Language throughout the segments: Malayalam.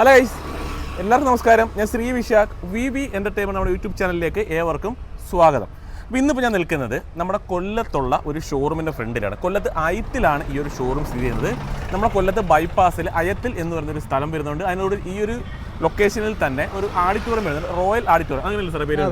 ഹലോ ഗൈസ് എല്ലാവർക്കും നമസ്കാരം. ഞാൻ Shri Vishakh. V B entertainment നമ്മുടെ യൂട്യൂബ് ചാനലിലേക്ക് ഏവർക്കും സ്വാഗതം. അപ്പോൾ ഇന്നിപ്പോൾ ഞാൻ നിൽക്കുന്നത് നമ്മുടെ കൊല്ലത്തുള്ള ഒരു ഷോറൂമിന്റെ ഫ്രണ്ടിലാണ്. കൊല്ലത്ത് അയത്തിലാണ് ഈ ഒരു ഷോറൂം സ്ഥിതി ചെയ്യുന്നത്. നമ്മുടെ കൊല്ലത്ത് ബൈപ്പാസിൽ അയത്തിൽ എന്ന് പറയുന്ന ഒരു സ്ഥലം വരുന്നുണ്ട്. അതിനോട് ഈ ഒരു ലൊക്കേഷനിൽ തന്നെ ഒരു ആഡിറ്റോറിയം വരുന്നുണ്ട്. റോയൽ ആഡിറ്റോറിയം അങ്ങനെയല്ല സാറേ പേര്?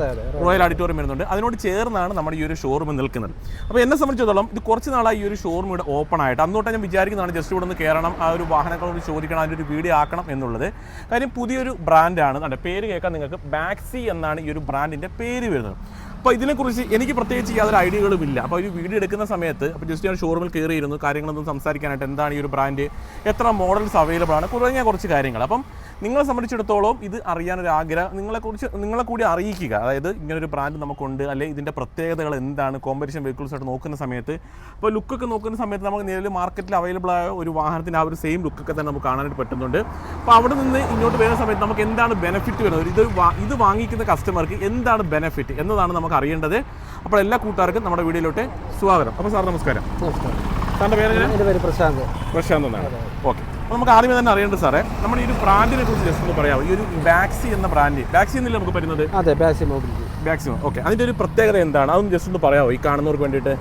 റോയൽ ആഡിറ്റോറിയം വരുന്നുണ്ട്. അതിനോട് ചേർന്നാണ് നമ്മുടെ ഈ ഒരു ഷോറൂം നിൽക്കുന്നത്. അപ്പോൾ എന്നെ സംബന്ധിച്ചിടത്തോളം ഇത് കുറച്ച് നാളായി ഈ ഒരു ഷോറൂം ഇവിടെ ഓപ്പൺ ആയിട്ട്. അന്നോട്ട് ഞാൻ വിചാരിക്കുന്നതാണ് ജസ്റ്റ് ഇവിടെ നിന്ന് കയറണം ആ ഒരു വാഹനങ്ങളോട് ചോദിക്കണം അതിന്റെ ഒരു വീഡിയോ ആക്കണം എന്നുള്ളത്. കാര്യം പുതിയൊരു ബ്രാൻഡാണ് അതിന്റെ പേര് കേൾക്കാൻ നിങ്ങൾക്ക് ബാക്സി എന്നാണ് ഈ ഒരു ബ്രാൻഡിന്റെ പേര് വരുന്നത്. അപ്പോൾ ഇതിനെക്കുറിച്ച് എനിക്ക് പ്രത്യേകിച്ച് യാതൊരു ഐഡിയകളും ഇല്ല. അപ്പോൾ ഒരു വീഡിയോ എടുക്കുന്ന സമയത്ത് അപ്പോൾ ജസ്റ്റ് ഞാൻ ഷോറൂമിൽ കയറിയിരുന്നു കാര്യങ്ങളൊന്നും സംസാരിക്കാനായിട്ട് എന്താണ് ഈ ഒരു ബ്രാൻഡ് എത്ര മോഡൽസ് അവൈലബിൾ ആണ്? കുറഞ്ഞ കുറച്ച് കാര്യങ്ങൾ. അപ്പം നിങ്ങളെ സംബന്ധിച്ചിടത്തോളം ഇത് അറിയാനൊരു ആഗ്രഹം നിങ്ങളെക്കുറിച്ച് നിങ്ങളെ കൂടി അറിയിക്കുക. അതായത് ഇങ്ങനൊരു ബ്രാൻഡ് നമുക്കുണ്ട് അല്ലെങ്കിൽ ഇതിന്റെ പ്രത്യേകതകൾ എന്താണ് കോമ്പറ്റീഷൻ വെഹിക്കിൾസ് ആയിട്ട് നോക്കുന്ന സമയത്ത്. ഇപ്പോൾ ലുക്കൊക്കെ നോക്കുന്ന സമയത്ത് നമുക്ക് നിലവിൽ മാർക്കറ്റിൽ അവൈലബിൾ ആയ ഒരു വാഹനത്തിന്റെ ആ ഒരു സെയിം ലുക്കൊക്കെ തന്നെ നമുക്ക് കാണാനായിട്ട് പറ്റുന്നുണ്ട്. അപ്പോൾ അവിടെ നിന്ന് ഇങ്ങോട്ട് വരുന്ന സമയത്ത് നമുക്ക് എന്താണ് ബെനിഫിറ്റ് വരുന്നത്? ഇത് ഇത് വാങ്ങിക്കുന്ന കസ്റ്റമർക്ക് എന്താണ് ബെനിഫിറ്റ് എന്നതാണ് നമുക്ക് അറിയേണ്ടത്. അപ്പോൾ എല്ലാ കൂട്ടുകാർക്കും നമ്മുടെ വീഡിയോയിലോട്ട് സ്വാഗതം. അപ്പോൾ സാർ നമസ്കാരം. നമസ്കാരം. സാറിന്റെ പേര്? എന്റെ പേര് പ്രശാന്ത്. പ്രശാന്ത് എന്നാണ്. ഓക്കെ. നമുക്ക് ആദ്യമേ തന്നെ അറിയേണ്ടത് സാറേ നമ്മുടെ ഈ ഒരു ബ്രാൻഡിനെ കുറിച്ച് ജസ്റ്റ് ഒന്ന് പറയാം ഈ ഒരു ബാക്സി എന്ന ബ്രാൻഡ് ബാക്സി എന്നല്ലേ നമുക്ക് പറ്റുന്നത്? അതെ ബാക്സി മൊബിലിറ്റി ബാക്സി ഓക്കെ അതിന്റെ ഒരു പ്രത്യേകത എന്താണ്? അതൊന്ന് ജസ്റ്റ് ഒന്ന് പറയാമോ? ഈ കാണുന്നവർക്ക് വേണ്ടിയിട്ട്?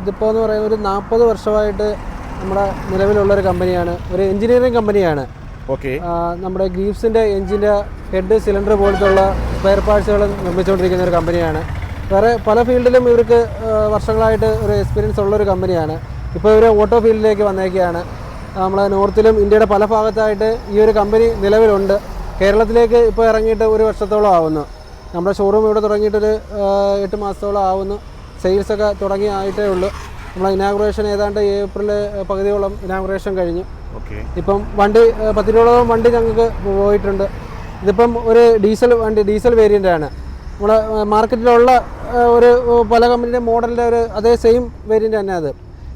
ഇതിപ്പോൾ എന്ന് പറയുന്നത് ഒരു നാൽപ്പത് വർഷമായിട്ട് നമ്മുടെ നിലവിലുള്ള ഒരു കമ്പനിയാണ് ഒരു എഞ്ചിനീയറിംഗ് കമ്പനിയാണ് ഓക്കെ നമ്മുടെ ഗ്രീഫ്സിന്റെ എഞ്ചിന്റെ ഹെഡ് സിലിണ്ടർ പോലത്തുള്ള സ്പെയർ പാർട്സുകൾ നിർമ്മിച്ചുകൊണ്ടിരിക്കുന്ന ഒരു കമ്പനിയാണ് വേറെ പല ഫീൽഡിലും ഇവർക്ക് വർഷങ്ങളായിട്ട് ഒരു എക്സ്പീരിയൻസ് ഉള്ള ഒരു കമ്പനിയാണ് ഇപ്പോൾ ഇവർ ഓട്ടോ ഫീൽഡിലേക്ക് വന്നേക്കുകയാണ് നമ്മളെ നോർത്തിലും ഇന്ത്യയുടെ പല ഭാഗത്തായിട്ട് ഈ ഒരു കമ്പനി നിലവിലുണ്ട്. കേരളത്തിലേക്ക് ഇപ്പോൾ ഇറങ്ങിയിട്ട് ഒരു വർഷത്തോളം ആവുന്നു. നമ്മുടെ ഷോറൂം ഇവിടെ തുടങ്ങിയിട്ടൊരു എട്ട് മാസത്തോളം ആവുന്നു. സെയിൽസൊക്കെ തുടങ്ങി ആയിട്ടേ ഉള്ളൂ. നമ്മളെ ഇനാഗുറേഷൻ ഏതാണ്ട് ഏപ്രിൽ പകുതിയോളം ഇനാഗുറേഷൻ കഴിഞ്ഞു. ഓക്കെ. ഇപ്പം വണ്ടി പത്തിരുപതോളം വണ്ടി ഞങ്ങൾക്ക് പോയിട്ടുണ്ട്. ഇതിപ്പം ഒരു ഡീസൽ വണ്ടി ഡീസൽ വേരിയന്റ് ആണ്. നമ്മുടെ മാർക്കറ്റിലുള്ള ഒരു പല കമ്പനിയുടെ മോഡലിന്റെ ഒരു അതേ സെയിം വേരിയന്റ് തന്നെ അത്.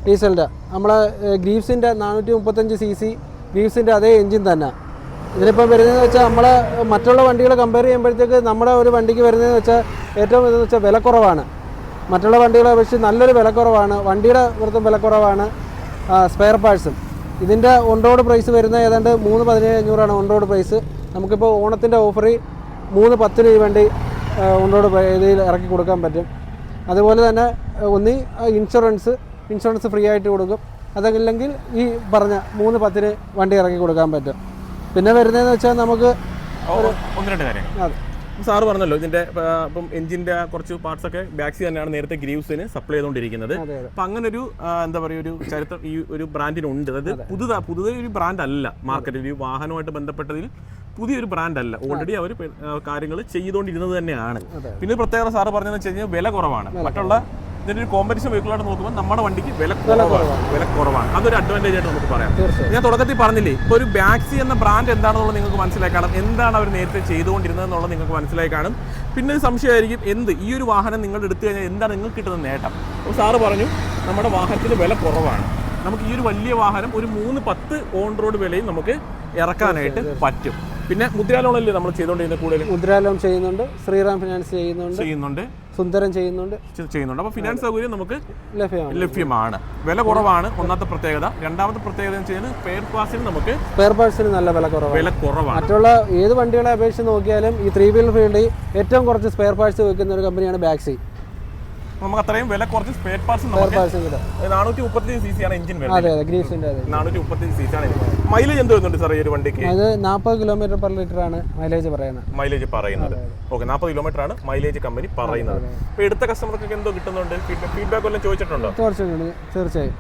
ഡീസലിന്റെ. നമ്മളെ ഗ്രീവ്സിന്റെ നാനൂറ്റി മുപ്പത്തഞ്ച് സി സി ഗ്രീവ്സിന്റെ അതേ എഞ്ചിൻ തന്നെ. ഇതിനിപ്പം വരുന്നതെന്ന് വെച്ചാൽ നമ്മളെ മറ്റുള്ള വണ്ടികൾ കമ്പയർ ചെയ്യുമ്പോഴത്തേക്ക് നമ്മുടെ ഒരു വണ്ടിക്ക് വരുന്നതെന്ന് വെച്ചാൽ ഏറ്റവും ഇതെന്ന് വെച്ചാൽ വിലക്കുറവാണ്. മറ്റുള്ള വണ്ടികളെ അപേക്ഷിച്ച് നല്ലൊരു വിലക്കുറവാണ്. വണ്ടിയുടെ വൃത്തം വിലക്കുറവാണ് സ്പെയർ പാർട്സും ഇതിന്റെ ഓൺറോഡ് പ്രൈസ് വരുന്ന ഏതാണ്ട് മൂന്ന് പതിനേഴ് അഞ്ഞൂറാണ് ഓൺറോഡ് പ്രൈസ് നമുക്കിപ്പോൾ ഓണത്തിന്റെ ഓഫറിൽ മൂന്ന് പത്തിന് ഈ വണ്ടി ഓൺറോഡ് ഇതിൽ ഇറക്കി കൊടുക്കാൻ പറ്റും. അതുപോലെ തന്നെ ഒന്നി ഇൻഷുറൻസ് ഇൻഷുറൻസ് ഫ്രീ ആയിട്ട് കൊടുക്കും. അതല്ലെങ്കിൽ ഈ പറഞ്ഞ മൂന്ന് പത്തിന് വണ്ടി ഇറക്കി കൊടുക്കാൻ പറ്റും. പിന്നെ വരുന്നതെന്ന് വെച്ചാൽ നമുക്ക് ഒന്ന് രണ്ട് കാര്യങ്ങൾ അതെ. സാറ് പറഞ്ഞല്ലോ ഇതിന്റെ ഇപ്പം എഞ്ചിന്റെ കുറച്ച് പാർട്സ് ഒക്കെ ബാക്സി തന്നെയാണ് നേരത്തെ ഗ്രീവ്സിന് സപ്ലൈ ചെയ്തുകൊണ്ടിരിക്കുന്നത്. അപ്പൊ അങ്ങനെ ഒരു എന്താ പറയുക ഒരു ചരിത്രം ഈ ഒരു ബ്രാൻഡിനുണ്ട് അതായത് പുതുതാ പുതുതായി ഒരു ബ്രാൻഡ് അല്ല മാർക്കറ്റിൽ ഒരു വാഹനമായിട്ട് ബന്ധപ്പെട്ടതിൽ പുതിയൊരു ബ്രാൻഡ് അല്ല. ഓൾറെഡി അവർ കാര്യങ്ങൾ ചെയ്തുകൊണ്ടിരുന്നത് തന്നെയാണ്. പിന്നെ പ്രത്യേകത സാറ് പറഞ്ഞതെന്ന് വെച്ച് കഴിഞ്ഞാൽ വില കുറവാണ്. മറ്റുള്ള ഇതിന്റെ ഒരു കോമ്പറ്റീഷൻ വെഹിക്കിളായിട്ട് നോക്കുമ്പോൾ നമ്മുടെ വണ്ടിക്ക് വില കുറവാണ്. വില കുറവാണ്. അതൊരു അഡ്വാന്റേജ് ആയിട്ട് നമുക്ക് പറയാം. ഞാൻ തുടക്കത്തിൽ പറഞ്ഞില്ലേ ഇപ്പോൾ ഒരു ബാക്സി എന്ന ബ്രാൻഡ് എന്താണെന്നുള്ളത് നിങ്ങൾക്ക് മനസ്സിലായി കാണും എന്താണ് അവർ നേരത്തെ ചെയ്തുകൊണ്ടിരുന്നത് എന്നുള്ളത് നിങ്ങൾക്ക് മനസ്സിലായി കാണും പിന്നെ ഒരു സംശയമായിരിക്കും എന്ത്? ഈ ഒരു വാഹനം നിങ്ങൾ എടുത്തു കഴിഞ്ഞാൽ എന്താണ് നിങ്ങൾക്ക് കിട്ടുന്ന നേട്ടം? അപ്പോൾ സാറ് പറഞ്ഞു നമ്മുടെ വാഹനത്തിന് വില കുറവാണ്. നമുക്ക് ഈ ഒരു വലിയ വാഹനം ഒരു മൂന്ന് പത്ത് ഓൺ റോഡ് വിലയും നമുക്ക് ഇറക്കാനായിട്ട് പറ്റും. പിന്നെ മുദ്രാ അല്ലേ നമ്മൾ ചെയ്തുകൊണ്ടിരുന്ന കൂടുതൽ? മുദ്രാ ലോൺ ചെയ്യുന്നുണ്ട് ശ്രീറാം ഫിനാൻസ് ചെയ്യുന്നുണ്ട് ചെയ്യുന്നുണ്ട്. സുന്ദരം ചെയ്യുന്നുണ്ട്. ചെയ്യുന്നുണ്ട്. അപ്പോൾ ഫിനാൻസ് സൗകര്യം നമുക്ക് ലഭ്യമാണ്. ലഭ്യമാണ്. വില കുറവാണ്. ഒന്നാമത്തെ പ്രത്യേകത. രണ്ടാമത്തെ പ്രത്യേകത എന്ന് വെച്ചാൽ പെയർ നമുക്ക് സ്പെയർ പാർട്സിന് നല്ല വില കുറവാണ്. വില കുറവാണ്. മറ്റുള്ള ഏത് വണ്ടികളെ അപേക്ഷിച്ച് നോക്കിയാലും ഈ ത്രീ വീലർ ഫീൽഡിൽ ഏറ്റവും കുറച്ച് സ്പെയർ പാർട്സ് വെക്കുന്ന ഒരു കമ്പനിയാണ് ബാക്സി നമുക്ക് അത്രയും വില കുറച്ച് സ്പെയർ പാർട്സ് നാനൂറ്റി മുപ്പത്തി സി സി ആണ് എഞ്ചിൻ നാനൂറ്റി മുപ്പത്തി സി സി ആണ് മൈലേജ് എന്ത് വരുന്നുണ്ട് സാർ ഈ ഒരു വണ്ടിക്ക്? അത് നാൽപ്പത് കിലോമീറ്റർ പെർ ലിറ്റർ ആണ് മൈലേജ് പറയുന്നത്. മൈലേജ് പറയുന്നത്. ഓക്കെ നാൽപ്പത് കിലോമീറ്റർ ആണ് മൈലേജ് കമ്പനി പറയുന്നത്. ഇപ്പൊ എടുത്ത കസ്റ്റമർക്ക് എന്തോ കിട്ടുന്നുണ്ട്? ഫീഡ്ബാക്ക് വല്ലതും ചോദിച്ചിട്ടുണ്ടോ? തീർച്ചയായും. തീർച്ചയായും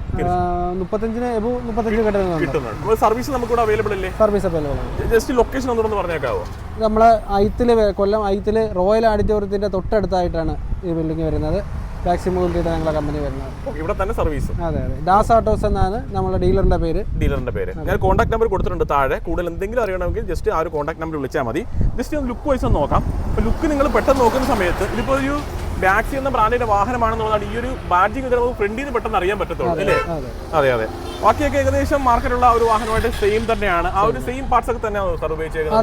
മുപ്പത്തഞ്ചിന് എബു മുപ്പത്തഞ്ച് കിട്ടുന്നുണ്ട്. സർവീസ് നമുക്ക് ഇവിടെ അവൈലബിൾ അല്ലേ? സർവീസ് അവൈലബിൾ ആണ്. ജസ്റ്റ് ലൊക്കേഷൻ ഒന്നുകൂടെ പറഞ്ഞേക്കാവോ? നമ്മളെ ഐത്തിൽ കൊല്ലം ഐത്തിൽ റോയൽ ഓഡിറ്റോറിയത്തിന്റെ തൊട്ടടുത്തായിട്ടാണ് ഈ ബിൽഡിംഗ് വരുന്നത്. ടാക്സി മൊബിലിറ്റിയുടെ ഞങ്ങളുടെ കമ്പനി വരുന്നത്. ഇവിടെ തന്നെ സർവീസ് അതെ അതെ. ദാസ് ഓട്ടോസ് എന്നാണ് നമ്മുടെ ഡീലറിന്റെ പേര്. ഡീലറിന്റെ പേര്. ഞാൻ കോൺടാക്ട് നമ്പർ കൊടുത്തിട്ടുണ്ട് താഴെ. കൂടുതൽ എന്തെങ്കിലും അറിയണമെങ്കിൽ ജസ്റ്റ് ആ ഒരു കോൺടാക്ട് നമ്പർ വിളിച്ചാൽ മതി. ജസ്റ്റ് ഒന്ന് ലുക്ക് വൈസ് ഒന്ന് നോക്കാം. ലുക്ക് നിങ്ങൾ പെട്ടെന്ന് നോക്കുന്ന സമയത്ത് ഇതിപ്പോൾ ഒരു ബാക്സി എന്ന ബ്രാൻഡിന്റെ വാഹനമാണെന്നുള്ളതാണ് ഈ ഒരു ബാഡ്ജിങ് ഇത് നമുക്ക് ഫ്രണ്ടിൽ നിന്ന് പെട്ടെന്ന് അറിയാൻ പറ്റത്തുള്ളൂ അല്ലേ? അതെ. അതെ ബാക്കിയൊക്കെ ഏകദേശം മാർക്കറ്റുള്ള ഒരു വാഹനമായിട്ട് സെയിം തന്നെയാണ്. ആ ഒരു സെയിം പാർട്സ് ഒക്കെ തന്നെയാണ് സാർ ഉപയോഗിച്ചേക്കുന്നത്?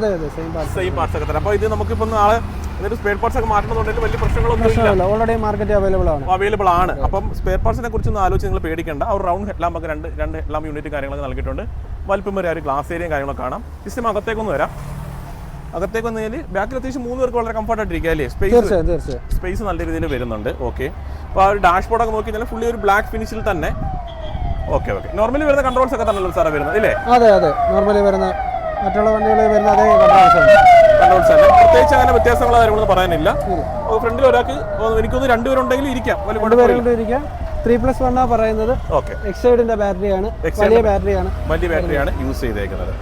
സെയിം പാർട്സ് ഒക്കെ തന്നെ. അപ്പോൾ ഇത് നമുക്കിപ്പോൾ നാളെ എന്നിട്ട് സ്പെയർ പാർട്സ് ഒക്കെ മാറ്റണമെന്നുണ്ടെങ്കിൽ വലിയ പ്രശ്നങ്ങളൊന്നും ഓൾറെഡി മാർക്കറ്റ് അവൈലബിൾ ആണ്. അവൈലബിൾ ആണ്. അപ്പം സ്പെയർ പാർട്സിനെ കുറിച്ച് ഒന്ന് ആലോചിച്ച് നിങ്ങൾ പേടിക്കേണ്ട. ആ ഒരു റൗണ്ട് ഹെഡ് ലാമ്പ് ഒക്കെ രണ്ട് രണ്ട് ഹെഡ് ലാമ്പ് യൂണിറ്റ് കാര്യങ്ങളൊക്കെ നൽകിയിട്ടുണ്ട്. വലിപ്പം വരെ ഒരു ഗ്ലാസ് ഏരിയയും കാര്യങ്ങളൊക്കെ കാണാം. സിസ്റ്റം അകത്തേക്കൊന്ന് വരാം. അകത്തേക്ക് വന്നു കഴിഞ്ഞാൽ ബാക്കിൽ അത്യാവശ്യം മൂന്ന് പേർക്ക് വളരെ കംഫർട്ടായിട്ട് ഇരിക്കുക അല്ലേ? സ്പേസ് സ്പേസ് നല്ല രീതിയിൽ വരുന്നുണ്ട്. ഓക്കെ അപ്പോൾ ആ ഒരു ഡാഷ് ബോർഡൊക്കെ നോക്കി കഴിഞ്ഞാൽ ഫുള്ളി ഒരു ബ്ലാക്ക് ഫിനിഷിൽ തന്നെ. ഓക്കെ ഓക്കെ നോർമലി വരുന്ന കൺട്രോൾസ് ഒക്കെ തന്നെയല്ലോ സാറേ വരുന്നത് അല്ലേ അതെ അതെ. നോർമലി വരുന്ന മറ്റുള്ള വണ്ടികളിൽ വരുന്ന അതേ കൺട്രോൾസ് തന്നെ. പ്രത്യേകിച്ച് അങ്ങനെ വ്യത്യാസങ്ങൾ കാര്യങ്ങളൊന്നും പറയാനില്ല. ഫ്രണ്ടിൽ ഒരാൾക്ക് എനിക്കൊന്ന് രണ്ടുപേരുണ്ടെങ്കിലും ഇരിക്കാം. രണ്ടുപേരുണ്ടിരിക്കാം ഇരിക്കാം. ത്രീ പ്ലസ് വണ്ണാ പറയുന്നത് ഓക്കെ എക്സൈഡിന്റെ ബാറ്ററിയാണ് വലിയ ബാറ്ററിയാണ് വലിയ ബാറ്ററിയാണ് യൂസ് ചെയ്തേക്കുന്നത്.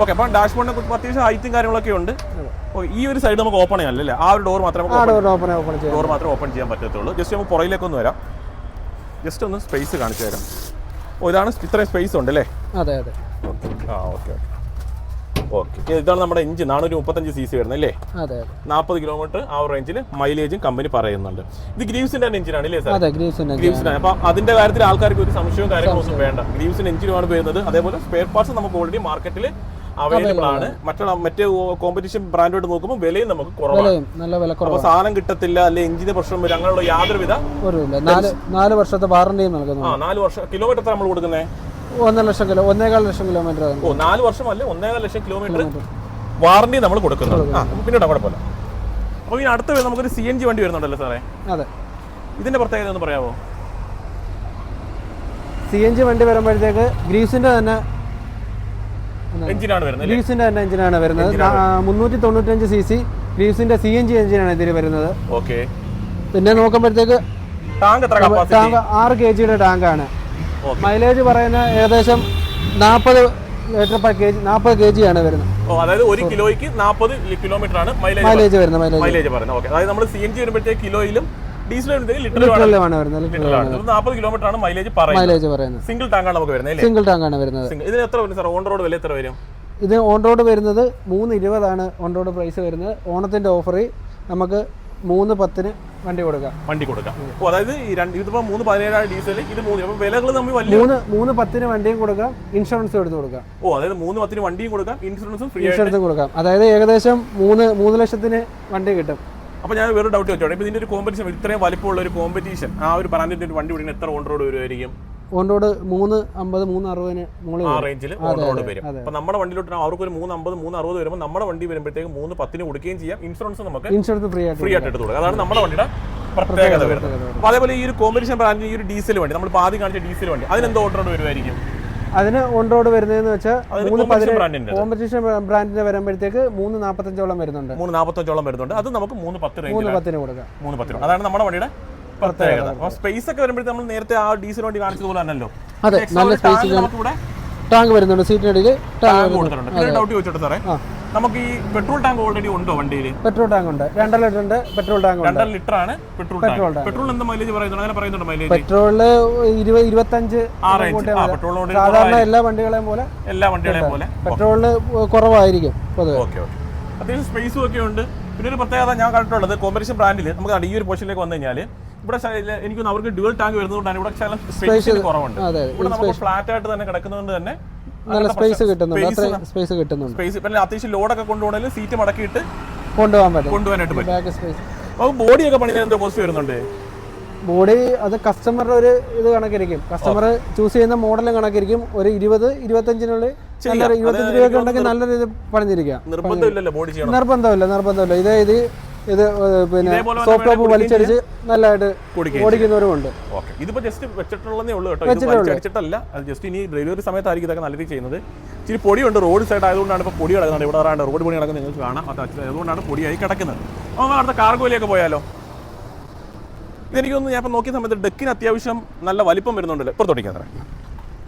ഓക്കെ അപ്പം ഡാഷ് ബോർഡിനെ കുറിച്ച് അത്യാവശ്യം ഹൈറ്റും കാര്യങ്ങളൊക്കെ ഉണ്ട്. ഈ ഒരു സൈഡ് നമുക്ക് ഓപ്പൺ ചെയ്യാം അല്ലേ? ആ ഒരു ഡോർ മാത്രമേ ഡോർ മാത്രമേ ഓപ്പൺ ചെയ്യാൻ പറ്റത്തുള്ളൂ. ജസ്റ്റ് നമുക്ക് പുറയിലേക്ക് ഒന്ന് വരാം. ജസ്റ്റ് ഒന്ന് സ്പേസ് കാണിച്ചു തരാം. ഓ ഇതാണ് ഇത്രയും സ്പേസ് ഉണ്ട് അല്ലേ? അതെ അതെ. ആ ഓക്കെ ഓക്കെ. ഇതാണ് നമ്മുടെ എഞ്ചിൻ നാനൂറ്റി മുപ്പത്തഞ്ച് സി സി വരുന്നത് അല്ലേ നാൽപ്പത് കിലോമീറ്റർ ആ റേഞ്ചിൽ മൈലേജും കമ്പനി പറയുന്നുണ്ട്. ഇത് ഗ്രീവ്സിന്റെ എഞ്ചിൻ ആണ് അല്ലേ ഗ്രീവ്സിന്റെ അപ്പൊ അതിന്റെ കാര്യത്തിൽ ആൾക്കാർക്ക് ഒരു സംശയവും കാര്യങ്ങളൊന്നും വേണ്ട. ഗ്രീവ്സിന്റെ എഞ്ചിനുമാണ് വരുന്നത് അതേപോലെ സ്പെയർ പാർട്സ് നമുക്ക് ഓൾറെഡി മാർക്കറ്റിൽ അവൈലബിൾ ആണ്. മറ്റുള്ള മറ്റേ കോമ്പറ്റീഷൻ ബ്രാൻഡോട് നോക്കുമ്പോൾ വിലയും നമുക്ക് കുറവാണ് നല്ല വില കുറവ്. സാധനം കിട്ടത്തില്ല അല്ലെ എഞ്ചിന് പ്രശ്നം വരും അങ്ങനെയുള്ള യാതൊരുവിധ ഒരു നാല് വർഷത്തെ വാറണ്ടിയും നൽകുന്നു ആ നാല് വർഷം കിലോമീറ്റർ നമ്മൾ കൊടുക്കുന്നത് ഒന്നര ലക്ഷം കിലോ ഒന്നേകാൽ ലക്ഷം കിലോമീറ്റർ ഓ നാല് വർഷം അല്ലെ ഒന്നേകാൽ ലക്ഷം കിലോമീറ്റർ വാറണ്ടി നമ്മൾ കൊടുക്കുന്നുണ്ട് പിന്നെ കുഴപ്പമില്ല അപ്പോൾ ഇനി അടുത്ത നമുക്കൊരു സി എൻ ജി വണ്ടി വരുന്നുണ്ടല്ലോ സാറേ. അതെ. ഇതിന്റെ പ്രത്യേകത ഒന്ന് പറയാമോ സി എൻ ജി വണ്ടി വരുമ്പോഴത്തേക്ക് ഗ്രീസിന്റെ തന്നെ എഞ്ചിനാണ് വരുന്നത് അല്ലേ? തന്നെ എഞ്ചിനാണ് വരുന്നത്. മുന്നൂറ്റി തൊണ്ണൂറ്റഞ്ച് സി സി ലീവ്സിന്റെ സി എൻ ജി എഞ്ചിനാണ് ഇതിൽ വരുന്നത്. ഓക്കെ. പിന്നെ നോക്കുമ്പോഴത്തേക്ക് ടാങ്ക് ടാങ്ക് ആറ് കെ ജിയുടെ ടാങ്കാണ്. ആണ് മൈലേജ് പറയുന്ന ഏകദേശം നാൽപ്പത് ലിറ്റർ പെർ കെ ജി നാൽപ്പത് കെ ജി ആണ് വരുന്നത് അതായത് ഒരു കിലോയ്ക്ക് നാൽപ്പത് കിലോമീറ്റർ ആണ് മൈലേജ് വരുന്നത് മൈലേജ് പറയുന്നത്. ഓക്കെ. അതായത് നമ്മൾ സി എൻ ജി വരുമ്പോഴത്തേക്ക് കിലോയിലും ലിറ്ററിലാണ് വരുന്നത് ലിറ്ററിലാണ് നാൽപ്പത് കിലോമീറ്റർ ആണ് മൈലേജ് പറയുന്നത്. മൈലേജ് പറയുന്നത്. സിംഗിൾ ടാങ്കാണ് നമുക്ക് വരുന്നത് സിംഗിൾ ടാങ്കാണ് വരുന്നത്. ഇതിന് എത്ര വരും സാർ ഓൺ റോഡ് വില എത്ര വരും? ഇത് ഓൺ റോഡ് വരുന്നത് മൂന്ന് ഇരുപതാണ് ഓൺ റോഡ് പ്രൈസ് വരുന്നത്. ഓണത്തിന്റെ ഓഫറിൽ നമുക്ക് മൂന്ന് പത്തിന് വണ്ടി കൊടുക്കാം. വണ്ടി കൊടുക്കാം. ഓ അതായത് ഇതിപ്പോ മൂന്ന് പതിനേഴാണ് ഡീസൽ ഇത് മൂന്ന് അപ്പോൾ വിലകൾ തമ്മിൽ വലിയ മൂന്ന് മൂന്ന് പത്തിന് വണ്ടിയും കൊടുക്കാം. ഇൻഷുറൻസും എടുത്ത് കൊടുക്കാം. ഓ അതായത് മൂന്ന് പത്തിന് വണ്ടിയും കൊടുക്കാം ഇൻഷുറൻസും ഫ്രീ ഇൻഷുറൻസും കൊടുക്കാം. അതായത് ഏകദേശം മൂന്ന് മൂന്ന് ലക്ഷത്തിന് വണ്ടി കിട്ടും. അപ്പൊ ഞാൻ വേറെ ഡൗട്ട് വെച്ചോട്ടെ ഇപ്പോൾ ഇതിന്റെ ഒരു കോമ്പറ്റീഷൻ ഇത്രയും വലിപ്പമുള്ള ഒരു കോമ്പറ്റീഷൻ ആ ഒരു ബ്രാൻഡിന്റെ ഒരു വണ്ടി വിടുന്ന എത്ര ഓൺ റോഡ് വരുമായിരിക്കും ഓൺ റോഡ് മൂന്ന് അമ്പത് മൂന്ന് അറുപതിന് മുകളിൽ ആ റേഞ്ചിൽ ഓൺ റോഡ് വരും. അപ്പോൾ നമ്മുടെ വണ്ടിയിലോട്ട് അവർക്ക് ഒരു മൂന്ന് അമ്പത് മൂന്ന് അറുപത് വരുമ്പോൾ നമ്മുടെ വണ്ടി വരുമ്പോഴത്തേക്ക് മൂന്ന് പത്തിന് കൊടുക്കുകയും ചെയ്യാം. ഇൻഷുറൻസ് നമുക്ക് ഇൻഷുറൻസ് ഫ്രീ ആയിട്ട് ഫ്രീ ആയിട്ട് എടുത്ത് കൊടുക്കാം അതാണ് നമ്മുടെ വണ്ടിയുടെ പ്രത്യേകത വരുന്നത്. അപ്പോൾ അതേപോലെ ഈ ഒരു കോമ്പറ്റീഷൻ ബ്രാൻഡിന് ഈ ഒരു ഡീസൽ വണ്ടി നമ്മൾ ആദ്യം കാണിച്ച ഡീസൽ വണ്ടി അതിന് ഓൺ റോഡ് വരുമായിരിക്കും അതിന് ഓൺ റോഡ് വരുന്നതെന്ന് വെച്ചാൽ മൂന്ന് കോമ്പറ്റീഷൻ ബ്രാൻഡിന്റെ വരുമ്പോഴത്തേക്ക് മൂന്ന് നാൽപ്പത്തഞ്ചോളം വരുന്നുണ്ട്. മൂന്ന് നാൽപ്പത്തഞ്ചോളം വരുന്നുണ്ട്. അത് നമുക്ക് മൂന്ന് പത്ത് മൂന്ന് പത്തിന് കൊടുക്കാം. മൂന്ന് പത്തിന് അതാണ് നമ്മുടെ വണ്ടിയുടെ പ്രത്യേകത. സ്പേസ് ഒക്കെ വരുമ്പോഴത്തേക്ക് നമ്മൾ നേരത്തെ ആ ഡീസൽ വണ്ടി കാണിച്ചതുപോലെ തന്നെയല്ലോ. അതെ നല്ല സ്പേസ് ടാങ്ക് വരുന്നുണ്ട് സീറ്റിനടിയിൽ ടാങ്ക് കൊടുത്തിട്ടുണ്ട്. ഡൗട്ട് ചോദിച്ചോട്ടെ സാറേ. നമുക്ക് ഈ പെട്രോൾ ടാങ്ക് ഓൾറെഡി ഉണ്ടോ വണ്ടിയിൽ പെട്രോൾ ടാങ്ക് ഉണ്ട്. രണ്ടര ലിറ്റർ ഉണ്ട്. പെട്രോൾ ടാങ്ക് ഉണ്ട്. രണ്ടര ലിറ്റർ ആണ് പെട്രോൾ പെട്രോൾ. പെട്രോൾ എന്ത് മൈലേജ് പറയുന്നുണ്ട് അങ്ങനെ പറയുന്നുണ്ട് മൈലേജ് പെട്രോൾ ഇരുപത് ഇരുപത്തഞ്ച് സാധാരണ എല്ലാ വണ്ടികളെയും പോലെ എല്ലാ വണ്ടികളെയും പോലെ. പെട്രോൾ കുറവായിരിക്കും പൊതുവെ. Okay okay. അത്യാവശ്യം സ്പേസും ഒക്കെ ഉണ്ട്. പിന്നെ ഒരു പ്രത്യേകത ഞാൻ കണ്ടിട്ടുള്ളത് കോമ്പറേഷൻ ബ്രാൻഡിൽ നമുക്ക് ഈ ഒരു പൊസിഷനിലേക്ക് വന്നു കഴിഞ്ഞാൽ ഇവിടെ എനിക്ക് എനിക്കൊന്ന് അവർക്ക് ഡ്യുവൽ ടാങ്ക് വരുന്നതുകൊണ്ടാണ് ഇവിടെ സ്പേസ് കുറവുണ്ട്. ഇവിടെ നമുക്ക് ഫ്ലാറ്റ് ആയിട്ട് തന്നെ കിടക്കുന്നതുകൊണ്ട് തന്നെ നല്ല സ്പേസ് കിട്ടുന്നുണ്ട്. സ്പേസ് കിട്ടുന്നുണ്ട്. സ്പേസ് പിന്നെ അത്യാവശ്യം ലോഡൊക്കെ കൊണ്ടുപോകണമെങ്കിൽ സീറ്റ് മടക്കിയിട്ട് കൊണ്ടുപോകാൻ പറ്റും. കൊണ്ടുപോകാനായിട്ട് പറ്റും. ബാക്ക് സ്പേസ് അപ്പോൾ ബോഡിയൊക്കെ പണിയാൻ എന്തോ കോസ്റ്റ് വരുന്നുണ്ട്? ബോഡി അത് കസ്റ്റമറുടെ ഒരു ഇത് കണക്കിരിക്കും. കസ്റ്റമർ ചൂസ് ചെയ്യുന്ന മോഡലും കണക്കിരിക്കും. ഒരു ഇരുപത് ഇരുപത്തഞ്ചിനുള്ളിൽ നല്ലൊരു ഇരുപത്തഞ്ച് രൂപയൊക്കെ ഉണ്ടെങ്കിൽ നല്ലൊരു ഇത് പണിഞ്ഞിരിക്കാം. നിർബന്ധമില്ലല്ലോ ബോഡി ചെയ്യണം. നിർബന്ധമില്ല നിർബന്ധമില്ല. ഇതേ ഇത് ഇത് പിന്നെ സോഫ്റ്റ് ടോപ്പ് വലിച്ചടിച്ച് നല്ലതായിട്ട് ഓടിക്കുന്നവരുമുണ്ട്. ഇതിപ്പോ ജസ്റ്റ് വെച്ചിട്ടുള്ളതേ ഉള്ളൂ കേട്ടോ. ഇത് വലിച്ചടിച്ചിട്ടല്ല അത് ജസ്റ്റ് ഇനി ഡെലിവറി സമയത്തായിരിക്കും ഇതൊക്കെ നല്ല രീതിയിൽ ചെയ്യുന്നത്. ഇച്ചിരി പൊടിയുണ്ട് റോഡ് സൈഡ് ആയതുകൊണ്ടാണ് ഇപ്പോൾ പൊടി കിടക്കുന്നത്. ഇവിടെ വരാണ്ട് റോഡ് പണി കിടക്കുന്നത് നിങ്ങൾക്ക് കാണാം. അതുകൊണ്ടാണ് പൊടിയായി കിടക്കുന്നത്. അപ്പോൾ അടുത്ത കാർഗോയിലേക്ക് പോയാലോ? ഇതെനിക്കൊന്ന് ഞാൻ ഇപ്പം നോക്കിയ സമയത്ത് ഡെക്കിന് അത്യാവശ്യം നല്ല വലിപ്പം വരുന്നുണ്ടല്ലോ. ഇപ്പുറത്തോട്ടിക്കാൻ തരാം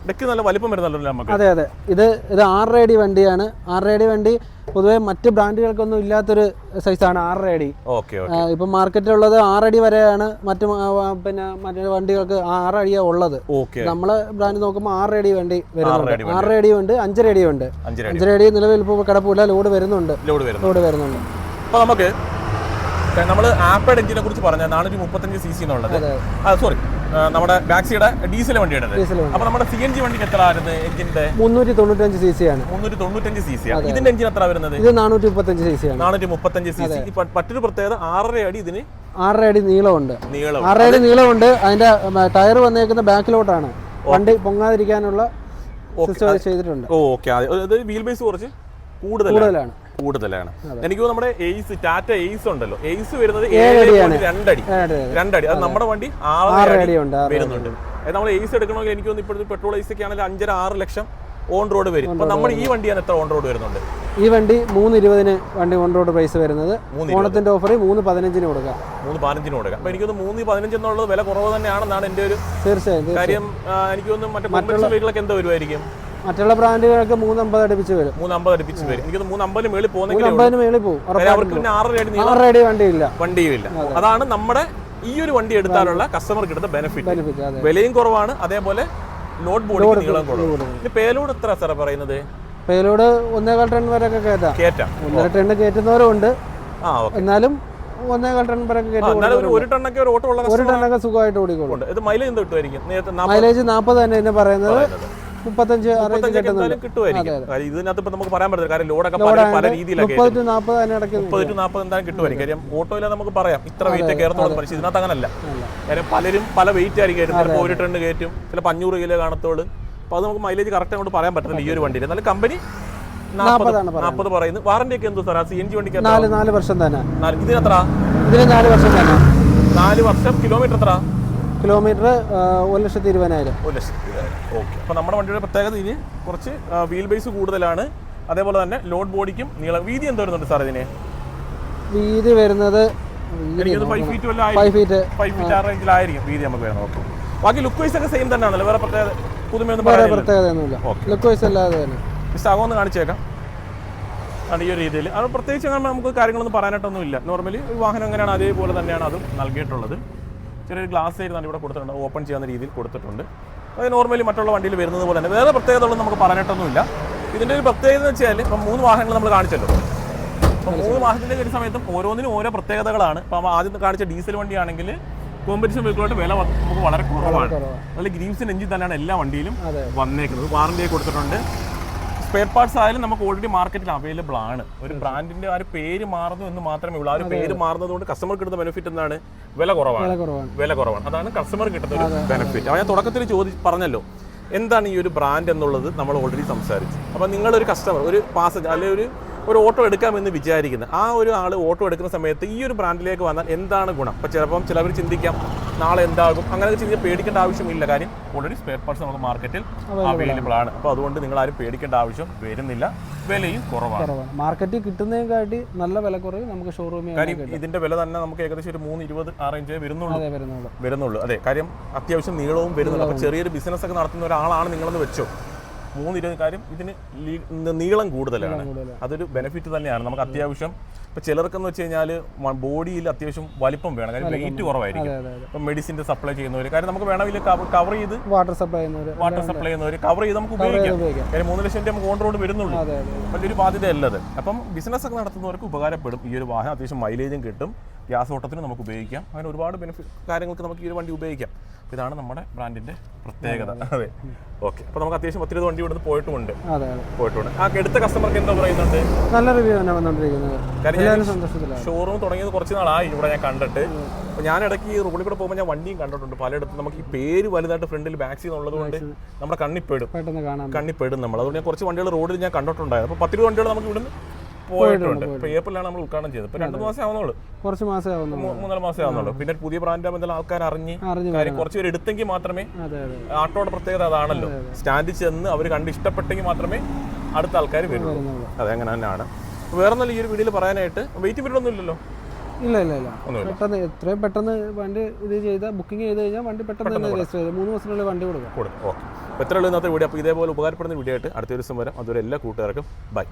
ഡെക്ക് നല്ല വലിപ്പം നമുക്ക്. അതെ അതെ. ഇത് ഇത് ആറര അടി വണ്ടിയാണ്. ആറര അടി വണ്ടി പൊതുവേ മറ്റ് ബ്രാൻഡുകൾക്കൊന്നും ഇല്ലാത്തൊരു സൈസാണ് ആറര അടി ഓക്കെ ആ, ഇപ്പം മാർക്കറ്റിലുള്ളത് ആറടി വരെയാണ് മറ്റു പിന്നെ മറ്റു വണ്ടികൾക്ക് ആറ് അടിയാണ് ഉള്ളത്. നമ്മളെ ബ്രാൻഡ് നോക്കുമ്പോൾ ആറര അടി വണ്ടി വരുന്നുണ്ട്. ആറര അടി ഉണ്ട് അഞ്ചര അടി ഉണ്ട് അഞ്ചര അടി നിലവിൽ ഇപ്പോൾ കിടപ്പില്ല ലോഡ് വരുന്നുണ്ട്. ലോഡ് വരുന്നുണ്ട്. അപ്പോൾ നമുക്ക് നമ്മൾ ആപ്പഡ് എഞ്ചിനെ കുറിച്ച് പറഞ്ഞ നാനൂറ്റി മുപ്പത്തഞ്ച് സി സി എന്നുള്ളത്. സോറി നമ്മുടെ ബാക്സിയുടെ ഡീസൽ വണ്ടിയുടെ അപ്പൊ നമ്മുടെ സി എൻ ജി വണ്ടിക്ക് എത്ര ആയിരുന്നു എഞ്ചിന്റെ മുന്നൂറ്റി തൊണ്ണൂറ്റഞ്ച് സി സി ആണ് മുന്നൂറ്റി തൊണ്ണൂറ്റഞ്ച് സി സി ആണ് ഇതിന്റെ എഞ്ചിൻ എത്ര വരുന്നത്? ഇത് നാനൂറ്റി മുപ്പത്തഞ്ച് സി സി ആണ് നാനൂറ്റി മുപ്പത്തഞ്ച് സി സി മറ്റൊരു പ്രത്യേകത ആറര അടി ഇതിന് ആറര അടി നീളമുണ്ട്. നീളം ആറര അടി നീളമുണ്ട്. അതിന്റെ ടയർ വന്നേക്കുന്ന ബാക്കിലോട്ടാണ്. വണ്ടി പൊങ്ങാതിരിക്കാനുള്ള ചെയ്തിട്ടുണ്ട്. ഓക്കെ. വീൽ ബേസ് കുറച്ച് കൂടുതലാണ്. കൂടുതലാണ്. എനിക്ക് നമ്മുടെ എയ്സ് ടാറ്റ എയ്സ് ഉണ്ടല്ലോ. എയ്സ് വരുന്നത് രണ്ടടി. രണ്ടടി. അത് നമ്മുടെ വണ്ടി ആറ് അടി വരുന്നുണ്ട്. നമ്മൾ എയ്സ് എടുക്കണമെങ്കിൽ എനിക്ക് തോന്നുന്നു ഇപ്പോഴത്തെ പെട്രോൾ എയ്സ് ഒക്കെ ആണെങ്കിൽ അഞ്ചര ആറ് ലക്ഷം ഓൺ റോഡ് വരും. അപ്പൊ നമ്മൾ ഈ വണ്ടിയാണ് എത്ര ഓൺ റോഡ് വരുന്നുണ്ട്? ഈ വണ്ടി മൂന്ന് ഇരുപതിന് വണ്ടി ഓൺ റോഡ് പ്രൈസ് വരുന്നത്. ഓണത്തിന്റെ ഓഫർ മൂന്ന് പതിനഞ്ചിന് കൊടുക്കാം. മൂന്ന് പതിനഞ്ചിന് കൊടുക്കാം. അപ്പൊ എനിക്കൊന്ന് മൂന്ന് പതിനഞ്ച് എന്നുള്ളത് വില കുറവ് തന്നെയാണെന്നാണ് എന്റെ ഒരു തീർച്ചയായും. കാര്യം എനിക്കൊന്നും മറ്റേ മറ്റുള്ള വീട്ടിലൊക്കെ എന്താ വരുമായിരിക്കും മറ്റുള്ള ബ്രാൻഡുകളൊക്കെ മൂന്ന് അമ്പത് അടുപ്പിച്ച് വരും. മൂന്നമ്പത് അടുപ്പിച്ച് വരും. എനിക്ക് മൂന്നമ്പതിന് മേളിൽ പോകുന്നെങ്കിൽ മേളിൽ പോകും. അവർക്ക് ആറര അടി വണ്ടിയില്ല. വണ്ടിയുമില്ല അതാണ് നമ്മുടെ ഈ ഒരു വണ്ടി എടുത്താലുള്ള കസ്റ്റമർക്ക് എടുത്ത ബെനിഫിറ്റ് വിലയും കുറവാണ്. അതേപോലെ ലോഡ് ബോഡിക്ക് നീളം കുറവ് ഇനി പേലോഡ് എത്ര സാറേ പറയുന്നത്? പേലോട് ഒന്നേകാൽ ടൺ വരെ കയറ്റാം. കയറ്റാം. ഒന്നര ടൺ കയറ്റുന്നവരും ഉണ്ട്. എന്നാലും ഒന്നേകാൽ ടൺ എന്നാലും ഒരു- ടണ്ണൊക്കെ ഒരു ഓട്ടോ ഒരു ടണ്ണൊക്കെ സുഖമായിട്ട് ഓടിക്കോളും. ഇത് മൈലേജ് മൈലേജ് നാൽപ്പത് തന്നെ പറയുന്നത്. മുപ്പത്തഞ്ച് കിട്ടുമായിരിക്കും. ഇതിനകത്ത് ഇപ്പൊ നമുക്ക് പറയാൻ പറ്റില്ല കാര്യം ലോഡൊക്കെ പല രീതിയിലൊക്കെ മുപ്പത് ടു നാൽപ്പത് എന്തായാലും കിട്ടുമായിരിക്കും. കാര്യം ഓട്ടോയിൽ നമുക്ക് പറയാം. ഇത്ര വെയിറ്റ് കയറത്തോളം പക്ഷേ ഇതിനകത്ത് അങ്ങനല്ല. കാര്യം പലരും പല വെയിറ്റ് ആയിരിക്കും ചിലപ്പോൾ ഒരു ടൺ കയറ്റും. ചിലപ്പോൾ അഞ്ഞൂറ് കിലോ കാണത്തോളൂ. അപ്പോൾ അത് നമുക്ക് മൈലേജ് കറക്റ്റ് അങ്ങോട്ട് പറയാൻ പറ്റില്ല ഈ ഒരു വണ്ടിയിൽ. എന്നാലും കമ്പനി. നാൽപ്പത് പറയുന്നു. വാറന്റി ഒക്കെ എന്തോ സാർ? സി എൻ ജി വണ്ടിക്ക് നാല് നാല് വർഷം തന്നെ. ഇതിനെത്ര ഇതിന് നാല് വർഷം തന്നെ. നാല് വർഷം? കിലോമീറ്റർ എത്ര? കിലോമീറ്റർ ഒരു ലക്ഷത്തി ഇരുപതിനായിരം. ഒരു ലക്ഷം ഓക്കെ. അപ്പോൾ നമ്മുടെ വണ്ടിയുടെ പ്രത്യേകത ഇതിന് കുറച്ച് വീൽ ബേസ് കൂടുതലാണ്. അതേപോലെ തന്നെ ലോഡ് ബോഡിക്കും നീളം വീതി എന്ത് വരുന്നുണ്ട് സാർ ഇതിന്? വീതി വരുന്നത് ഫൈവ് ഫീറ്റ് വല്ല ഫൈവ് ഫീറ്റ് ഫൈവ് ഫീറ്റ് ആ. റേഞ്ചിലായിരിക്കും വീതി നമുക്ക് ഓക്കെ. ബാക്കി ലുക്ക് വൈസ് ഒക്കെ സെയിം തന്നെയാണല്ലോ. വേറെ പ്രത്യേകത പുതുമയൊന്നും വേറെ പറയാനില്ല പ്രത്യേകതയൊന്നുമില്ല. ലുക്ക് വൈസ് അല്ലാതെ തന്നെ. കാണിച്ചേക്കാം. ഈ ഒരു രീതിയിൽ. അത് പ്രത്യേകിച്ച് അങ്ങനെ നമുക്ക് കാര്യങ്ങളൊന്നും നോർമലി വാഹനം എങ്ങനെയാണ്? അതേപോലെ തന്നെയാണ് അതും നൽകിയിട്ടുള്ളത്. ചെറിയൊരു ഗ്ലാസ് ആയിരുന്നു ഇവിടെ കൊടുത്തിട്ടുണ്ട്. ഓപ്പൺ ചെയ്യാവുന്ന രീതിയിൽ കൊടുത്തിട്ടുണ്ട്. അത് നോർമലി മറ്റുള്ള വണ്ടിയിൽ വരുന്നത് പോലെ തന്നെ. വേറെ പ്രത്യേകതകളൊന്നും നമുക്ക് പറഞ്ഞിട്ടൊന്നുമില്ല ഇതിന്റെ ഒരു പ്രത്യേകത എന്ന് വെച്ചാൽ ഇപ്പം മൂന്ന് വാഹനങ്ങൾ നമ്മൾ കാണിച്ചല്ലോ. അപ്പോൾ മൂന്ന് വാഹനത്തിന്റെ ഒരു സമയത്തും ഓരോന്നിനും ഓരോ പ്രത്യേകതകളാണ്. ഇപ്പം ആദ്യം കാണിച്ച ഡീസൽ വണ്ടിയാണെങ്കിൽ കോമ്പറ്റീഷൻ വെഹിക്കിളായിട്ട് വില നമുക്ക് വളരെ കുറവാണ്. അതിൽ നല്ല ഗ്രീവ്സിൻ എഞ്ചിൻ തന്നെയാണ് എല്ലാ വണ്ടിയിലും. വന്നേക്കുന്നത്. വാറണ്ടി കൊടുത്തിട്ടുണ്ട്. സ്പെയർ പാർട്സ് ആയാലും നമുക്ക് ഓൾറെഡി മാർക്കറ്റിൽ അവൈലബിൾ ആണ്. ഒരു ബ്രാൻഡിന്റെ ആ ഒരു പേര് മാറുന്നു എന്ന് മാത്രമേ ഉള്ളൂ. ആ ഒരു പേര് മാറുന്നത് കൊണ്ട് കസ്റ്റമർക്ക് കിട്ടുന്ന ബെനിഫിറ്റ് എന്താണ്? വില കുറവാണ്. വില കുറവാണ്. അതാണ് കസ്റ്റമർ കിട്ടുന്ന ഒരു ബെനിഫിറ്റ് അപ്പോൾ ഞാൻ തുടക്കത്തിൽ ചോദി പറഞ്ഞല്ലോ എന്താണ് ഈ ഒരു ബ്രാൻഡ് എന്നുള്ളത് നമ്മൾ ഓൾറെഡി സംസാരിച്ചു. അപ്പോൾ ഒരു കസ്റ്റമർ ഒരു പാസഞ്ചർ അല്ലെങ്കിൽ ഒരു ഒരു ഓട്ടോ എടുക്കാമെന്ന് വിചാരിക്കുന്നത് ആ ഒരു ആൾ ഓട്ടോ എടുക്കുന്ന സമയത്ത് ഈ ഒരു ബ്രാൻഡിലേക്ക് വന്നാൽ എന്താണ് ഗുണം? അപ്പോൾ ചിലപ്പം ചിലവർ ചിന്തിക്കാം നാളെ എന്താകും? അങ്ങനെ ചിന്തിച്ച് പേടിക്കേണ്ട ആവശ്യമില്ല. കാര്യം ഓൾറെഡി സ്പെയർ പാർട്സ് നമുക്ക് മാർക്കറ്റിൽ അവൈലബിൾ ആണ്. അപ്പോൾ അതുകൊണ്ട് നിങ്ങൾ ആരും പേടിക്കേണ്ട ആവശ്യം വരുന്നില്ല. വിലയും കുറവാണ്. മാർക്കറ്റിൽ കിട്ടുന്നതിനെക്കാട്ടി നല്ല വില കുറവ് നമുക്ക് ഷോറൂമിൽ കാര്യം ഇതിന്റെ വില തന്നെ നമുക്ക് ഏകദേശം ഒരു മൂന്ന് ഇരുപത് ആ റേഞ്ചേ വരുന്നുള്ളൂ. വരുന്നുള്ളൂ. അതെ കാര്യം അത്യാവശ്യം നീളവും വരുന്നുള്ളൂ. അപ്പോൾ ചെറിയൊരു ബിസിനസ് ഒക്കെ നടത്തുന്ന ഒരാളാണ് നിങ്ങളെന്ന് വെച്ചോ. മൂന്ന് ഇരുപത് കാര്യം ഇതിന് നീളം കൂടുതലാണ്. അതൊരു ബെനിഫിറ്റ് തന്നെയാണ്. നമുക്ക് അത്യാവശ്യം ഇപ്പൊ ചിലർക്കെന്ന് വെച്ച് കഴിഞ്ഞാൽ ബോഡിയിൽ അത്യാവശ്യം വലിപ്പം വേണം. കാര്യം വെയിറ്റ് കുറവായിരിക്കും. ഇപ്പൊ മെഡിസിന്റെ സപ്ലൈ ചെയ്യുന്നവര്. കാര്യം നമുക്ക് വേണമെങ്കിൽ കവർ ചെയ്ത് വാട്ടർ സപ്ലൈ ചെയ്യുന്നവര്. വാട്ടർ സപ്ലൈ ചെയ്യുന്നവര് കവർ ചെയ്ത് നമുക്ക് ഉപയോഗിക്കാം. കാര്യം മൂന്ന് ലക്ഷം രൂപ നമുക്ക് ഓൺ റോഡ് വരുന്നുള്ളൂ. വലിയൊരു ബാധ്യതയല്ലത് അപ്പം ബിസിനസ് ഒക്കെ നടത്തുന്നവർക്ക് ഉപകാരപ്പെടും. ഈ ഒരു വാഹനം അത്യാവശ്യം മൈലേജും കിട്ടും. ഗ്യാസ് ഓട്ടത്തിന് നമുക്ക് ഉപയോഗിക്കാം. അങ്ങനെ ഒരുപാട് ബെനിഫിറ്റ് കാര്യങ്ങൾക്ക് നമുക്ക് ഈ ഒരു വണ്ടി ഉപയോഗിക്കാം. ഇതാണ് നമ്മുടെ ബ്രാൻഡിന്റെ പ്രത്യേകത. അതെ. ഓക്കെ അപ്പോൾ നമുക്ക് അത്യാവശ്യം പത്തിരുപത് വണ്ടി ഇവിടുന്ന് പോയിട്ടുമുണ്ട് പോയിട്ടുണ്ട്. ആ എടുത്ത കസ്റ്റമർക്ക് എന്താ പറയുന്നുണ്ട്? നല്ല റിവ്യൂ തന്നെ വന്നുകൊണ്ടിരിക്കുന്നത് സന്തോഷത്തിലാണ് ഷോറൂം തുടങ്ങിയത് കുറച്ച് നാളായി ഇവിടെ ഞാൻ കണ്ടിട്ട്. അപ്പോൾ ഞാൻ ഇടയ്ക്ക് ഈ റോഡിൽ കൂടെ പോകുമ്പോൾ ഞാൻ വണ്ടിയും കണ്ടിട്ടുണ്ട്. പലയിടത്തും നമുക്ക് ഈ പേര് വലുതായിട്ട് ഫ്രണ്ടിൽ ബാക്സിൽ നിന്നുള്ളത് കൊണ്ട് നമ്മുടെ കണ്ണിപ്പെടും. കണ്ണിപ്പെടും നമ്മൾ അതുകൊണ്ട് ഞാൻ കുറച്ച് വണ്ടികൾ റോഡിൽ ഞാൻ കണ്ടിട്ടുണ്ടായിരുന്നു. അപ്പോൾ പത്തിരുപത് വണ്ടികൾ നമുക്ക് ഇവിടുന്ന് പോയിട്ടുണ്ട്. ഇപ്പോൾ ഏപ്രിലാണ് നമ്മൾ ഉദ്ഘാടനം ചെയ്തത്. ഇപ്പൊ രണ്ട് മാസം ആവുന്നുള്ളൂ. കുറച്ച് മാസം ആവുന്നുള്ളൂ. മൂന്നര മാസം ആവുന്നുള്ളൂ. പിന്നെ പുതിയ ബ്രാൻഡ് ആകുമ്പോൾ ആൾക്കാർ അറിഞ്ഞ് കാര്യം കുറച്ച് പേര് എടുത്തെങ്കിൽ മാത്രമേ ആട്ടോയുടെ പ്രത്യേകത അതാണല്ലോ. സ്റ്റാൻഡിൽ ചെന്ന് അവർ കണ്ട് ഇഷ്ടപ്പെട്ടെങ്കിൽ മാത്രമേ അടുത്ത ആൾക്കാർ വരുള്ളൂ. അതെ അങ്ങനെ തന്നെയാണ്. വേറെ നല്ല ഈ ഒരു വീഡിയോയിൽ പറയാനായിട്ട് വെയിറ്റ് പീരീഡ് ഒന്നും ഇല്ലല്ലോ. ഇല്ല ഇല്ല ഇല്ല. പെട്ടെന്ന് എത്രയും പെട്ടെന്ന് വണ്ടി ഇത് ചെയ്ത ബുക്കിംഗ് ചെയ്ത് കഴിഞ്ഞാൽ വണ്ടി പെട്ടെന്ന് തന്നെ രജിസ്റ്റർ ചെയ്ത്. മൂന്ന് ദിവസത്തിനുള്ളിൽ വണ്ടി കൊടുക്കും. കൊടുക്കും. ഓക്കെ. എത്ര ഉള്ളൂ ഇന്നത്തെ വീഡിയോ. അപ്പോൾ ഇതേപോലെ ഉപകാരപ്പെടുന്ന വീഡിയോ ആയിട്ട് അടുത്ത ദിവസം വരാം. അതുവരെ എല്ലാ കൂട്ടുകാർക്കും ബൈ.